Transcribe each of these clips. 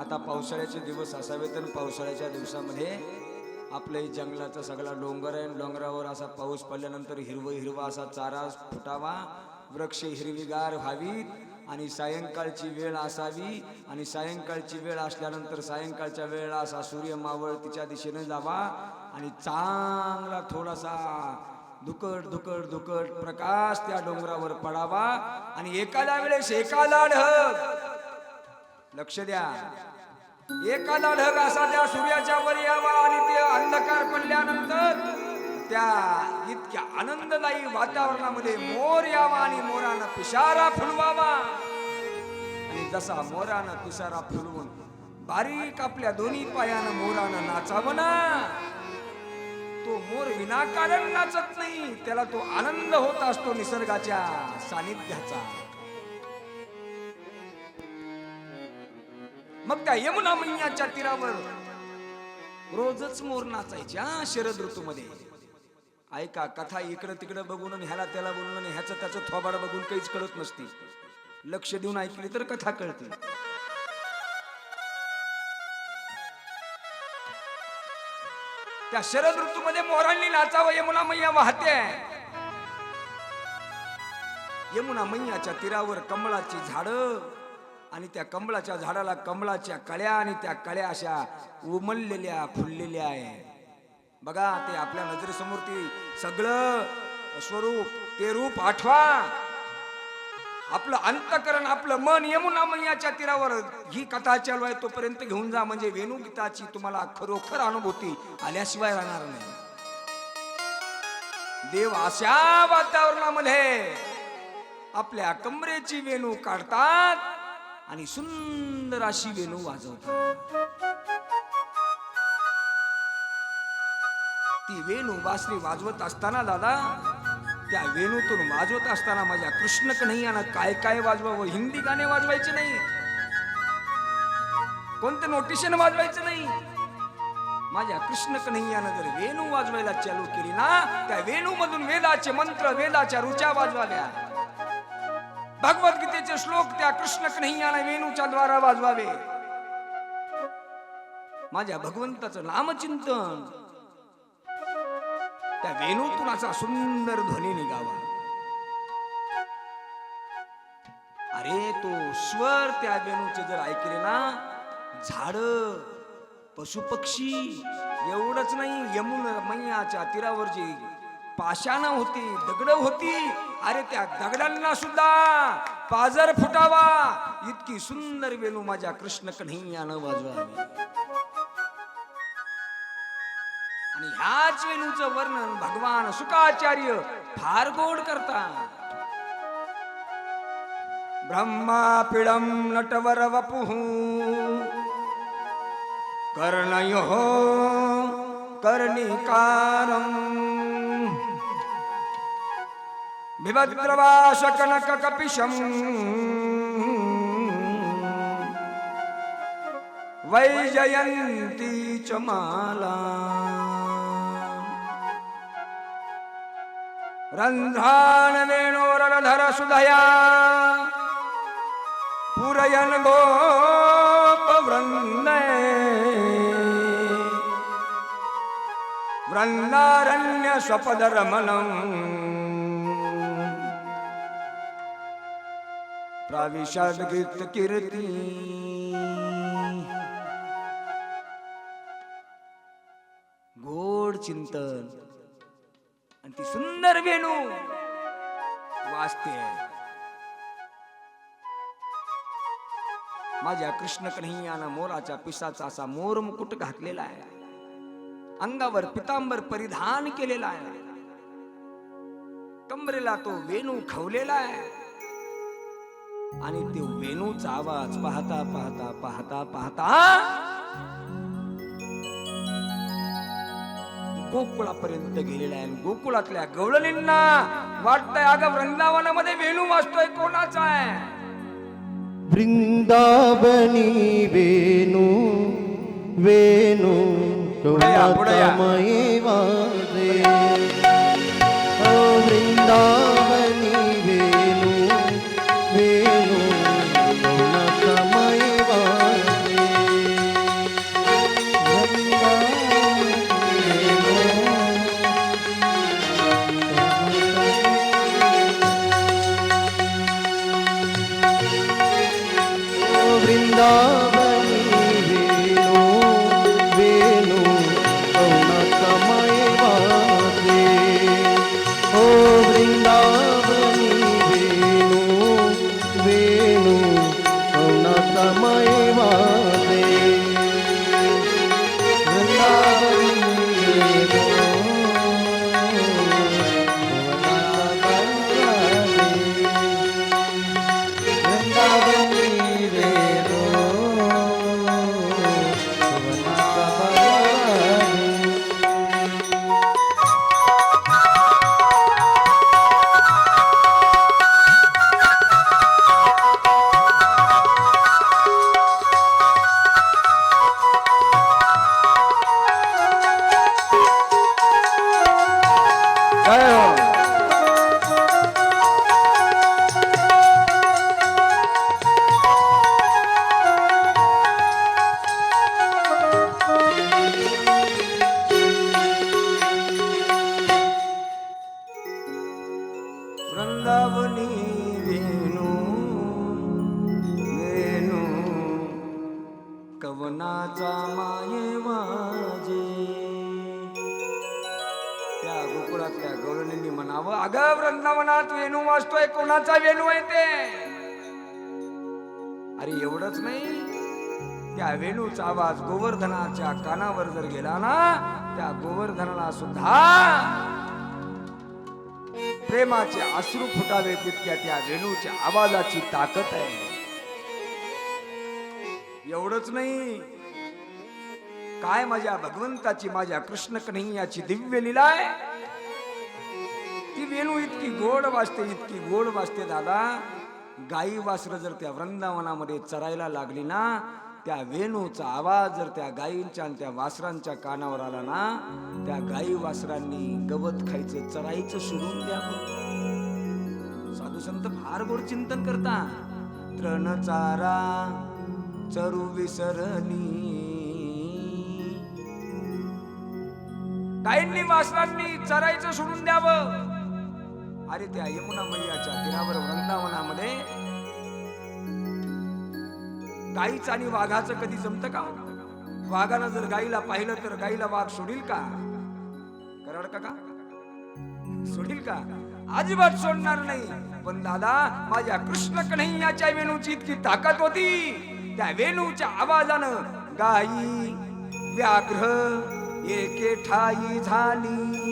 आता पावसाळ्याचे दिवस असावेत आणि पावसाळ्याच्या दिवसामध्ये आपल्या जंगलाचा सगळा डोंगर आहे. आणि डोंगरावर असा पाऊस पडल्यानंतर हिरवं हिरवा असा चारा फुटावा. वृक्ष हिरवीगार व्हावीत आणि सायंकाळची वेळ असावी. आणि सायंकाळची वेळ असल्यानंतर सायंकाळच्या वेळेला असा सूर्य मावळ तिच्या दिशेने जावा. आणि चांगला थोडासा दुकट दुकट दुकट प्रकाश त्या डोंगरावर पडावा. आणि एकाला वेळेस एकाला ढग लक्ष द्या. एखादा ढग असा त्या सूर्याच्या वर यावा आणि ते अंधकार पडल्यानंतर त्या इतक्या आनंददायी वातावरणामध्ये मोर यावा आणि मोरानं पिशारा फुलवावा. आणि जसा मोरानं पिसारा फुलवून बारीक आपल्या दोन्ही पायानं मोरानं नाचावं ना तो मोर विनाकारण नाचत नाही त्याला तो आनंद होत असतो निसर्गाच्या सानिध्याचा. मग त्या यमुना मैयाच्या तीरावर रोजच मोर नाचायच्या शरद ऋतूमध्ये. ऐका कथा इकडं तिकडं बघून आणि ह्याला त्याला बोलून आणि ह्याचं त्याचं थोबाड बघून काहीच कळत नसते. लक्ष देऊन ऐकली तर कथा कळते. त्या शरद ऋतूमध्ये मोरांनी नाचावं यमुना मैया वाहते. यमुना मैयाच्या तीरावर कमळाची झाडं आणि त्या कमळाच्या झाडाला कमळाच्या कळ्या आणि त्या कळ्या अशा उमललेल्या फुललेल्या आहे बघा ते आपल्या नजरेसमोर ती सगळं स्वरूप ते रूप आठवा. आपलं अंतकरण आपलं मन यमुना मैयाच्या तीरावर. ही कथा चालू आहे तोपर्यंत घेऊन जा. म्हणजे वेणुगीताची तुम्हाला खरोखर अनुभूती आल्याशिवाय राहणार नाही. देव अशा वातावरणामध्ये आपल्या कमरेची वेणू काढतात. आणि सुंदर अशी वेणू वाजवत ती वेणू बासरी वाजवत असताना दादा त्या वेणूतून वाजवत असताना माझ्या कृष्ण कन्हैयानं काय काय वाजवावं? हिंदी गाणे वाजवायचे नाही. कोणतं नोटिशन वाजवायचं नाही. माझ्या कृष्ण कन्हैयानं जर वेणू वाजवायला चालू केली ना त्या वेणू मधून वेदाचे मंत्र वेदाच्या रुचा वाजवाव्या भगवद्गीतेचे श्लोक त्या कृष्ण कन्हैयाने वेणूच्या द्वारा वाजवावे. माझ्या भगवंताचं नामचिंतन. त्या वेणूतून असा सुंदर ध्वनी निघावा. अरे तो स्वर त्या वेणूचे जर ऐकले ना झाड पशुपक्षी एवढंच नाही यमुन मैयाच्या तीरावर जे पाषाण होती दगड होती. अरे त्या दगडांना सुद्धा पाजर फुटावा. इतकी सुंदर वेणू माझ्या कृष्ण कन्हैयानं वाजवावी. आणि ह्याच वेणूचं वर्णन भगवान सुकाचार्य फार गोड करतात. ब्रह्मापिडम नटवर वपुः कर्णयो कर्णिकारम्। बिभद्रवाशकनककपिशम् वैजयन्ती च माला रन्ध्रान वेणोरधर सुधया पुरयन गोपवृन्दै वृन्दारण्य प्राविशाल गीत कीर्ती। गोड चिंतन। आणि ती सुंदर वेणू वाचते माझ्या कृष्ण कन्हैयानं मोराच्या पिसाचा असा मोर मुकुट घातलेला आहे। अंगावर पितांबर परिधान केलेला आहे। कमरेला तो वेणू खवलेला आहे। आणि तो वेणूचा आवाज पाहता पाहता पाहता पाहता. गोकुळापर्यंत गेलेला आहे गोकुळातल्या गवळणींना वाटतंय अगं वृंदावनामध्ये वेणू वाजतोय कोणाचा आहे? वृंदावनी वेणू वेणू वृंदावनी वृंदावनी वेणू वेणू कौनकमय वाजे ओ वृंदावनी वेणू वेणू कौनकमय त्या गोकुळातल्या गवळणींनी म्हणावं अगं वृंदावनात वेणू वाजतोय कोणाचा वेणू आहे ते? अरे एवढंच नाही. त्या वेणूचा आवाज गोवर्धनाच्या कानावर जर गेला ना त्या गोवर्धनाला सुद्धा प्रेमाचे अश्रू फुटावे तितक्या त्या वेणूच्या आवाजाची ताकद आहे. एवढंच नाही. काय माझ्या भगवंताची माझ्या कृष्ण कन्हैयाची दिव्य लीला आहे? वेणू इतकी गोड वाजते इतकी गोड वाजते दादा. गाई वासर जर त्या वृंदावनामध्ये चरायला लागली ना त्या वेणूचा आवाज जर त्या गायींच्या आणि त्या वासरांच्या कानावर आला ना त्या गाई वासरांनी गवत खायचं चरायचं सोडून द्यावं साधू संत फार गोड चिंतन करता तृण चारा चरू विसरणी. गायींनी वासरांनी चरायचं सोडून द्यावं. अरे त्या यमुना मैयाच्या तीरावर वृंदावनामध्ये. गाईचं आणि वाघाचं कधी जमत का? वाघानं जर गाईला पाहिलं तर गाईला वाघ सोडील का? कराड का सोडील का? अजिबात सोडणार नाही. पण दादा माझ्या कृष्ण कन्हैयाच्या वेणूची इतकी ताकद होती. त्या वेणूच्या आवाजानं गाई व्याघ्र एके ठाई झाली.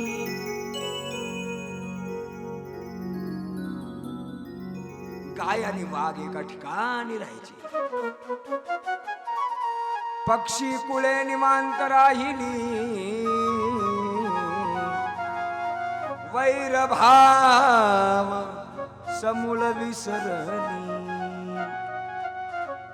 गाय आणि वाघ एका ठिकाणी राहायचे. पक्षी कुळे निवांत राहिली. वैरभाव समूल विसरली.